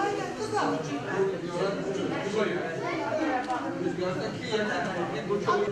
Aynen kız alacağım ben rüzgardaki yerden hareket bu çok...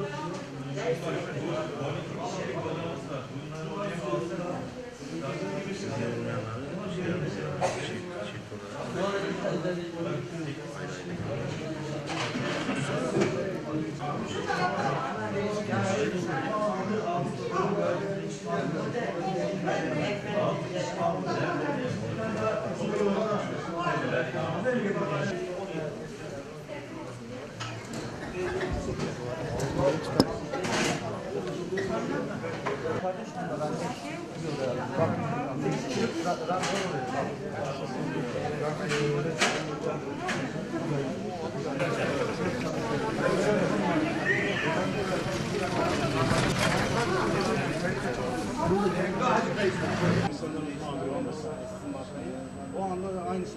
O anda da aynı şey.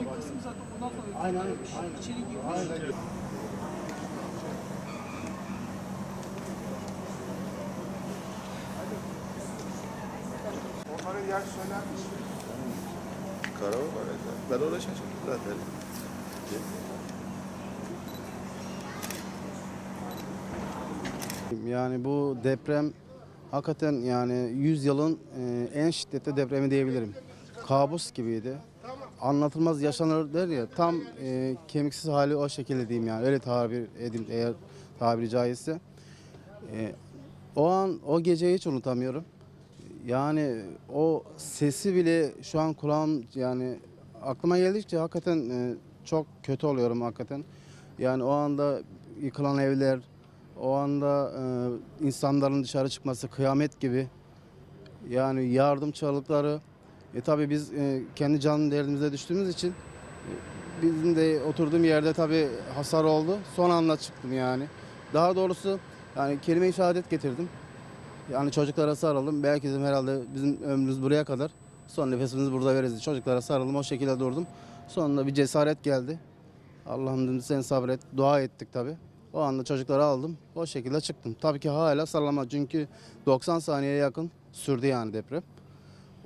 Bir kısım zaten ondan sonra. Aynen aynen. İçeri Aynen. Yer söyler misin? Karava var ya. Ben uğraşacağım zaten. Yani bu deprem hakikaten yani 100 yılın e, en şiddetli depremi diyebilirim. Kabus gibiydi. Anlatılmaz yaşanır der ya tam e, kemiksiz hali o şekilde diyeyim yani öyle tabir edeyim eğer tabiri caizse. E, o an o geceyi hiç unutamıyorum. Yani o sesi bile şu an kulağım yani aklıma geldikçe hakikaten e, çok kötü oluyorum hakikaten. Yani o anda yıkılan evler, o anda e, insanların dışarı çıkması kıyamet gibi. Yani yardım çığlıkları. E tabii biz e, kendi canlı derdimize düştüğümüz için e, bizim de oturduğum yerde tabii hasar oldu. Son anda çıktım yani. Daha doğrusu yani kelime-i şehadet getirdim. Yani çocuklara sarıldım. Belki dedim herhalde bizim ömrümüz buraya kadar. Son nefesimizi burada veririz. Çocuklara sarıldım. O şekilde durdum. Sonunda bir cesaret geldi. Allah'ım dedim sen sabret. Dua ettik tabii. O anda çocukları aldım. O şekilde çıktım. Tabii ki hala sallama. Çünkü 90 saniyeye yakın sürdü yani deprem.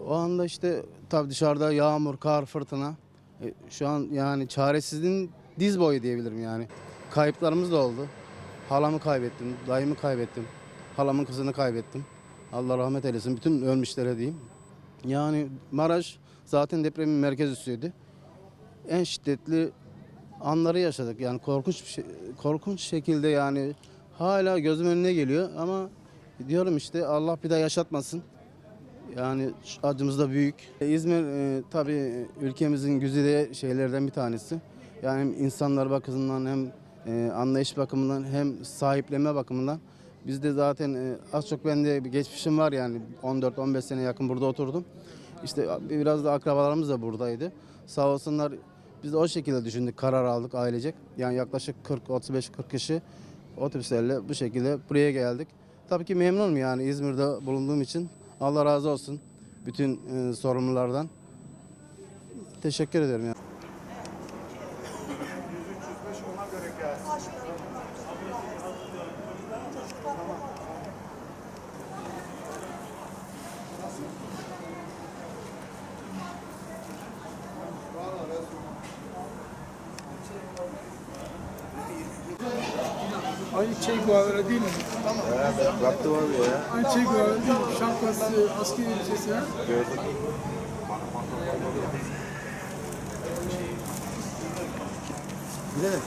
O anda işte tabii dışarıda yağmur, kar, fırtına. E, şu an yani çaresizliğin diz boyu diyebilirim yani. Kayıplarımız da oldu. Halamı kaybettim, dayımı kaybettim. Halamın kızını kaybettim. Allah rahmet eylesin. Bütün ölmüşlere diyeyim. Yani Maraş zaten depremin merkez üssüydü. En şiddetli anları yaşadık. Yani korkunç bir şey, korkunç şekilde yani hala gözüm önüne geliyor ama diyorum işte Allah bir daha yaşatmasın. Yani acımız da büyük. İzmir e, tabii ülkemizin güzide şeylerden bir tanesi. Yani hem insanlar bakımından hem e, anlayış bakımından hem sahiplenme bakımından. Bizde zaten e, az çok bende bir geçmişim var yani 14-15 sene yakın burada oturdum. İşte biraz da akrabalarımız da buradaydı. Sağ olsunlar biz de o şekilde düşündük, karar aldık ailecek. Yani yaklaşık 40-35-40 kişi otobüslerle bu şekilde buraya geldik. Tabii ki memnunum yani İzmir'de bulunduğum için. Allah razı olsun bütün e, sorumlulardan. Teşekkür ederim. Yani. Aynı Che Guevara değil mi? Tamam. Baktım abi ya. Aynı Che Guevara değil mi? Şapkası, askeri elbisesi. ha? Gördüm. Gidelim.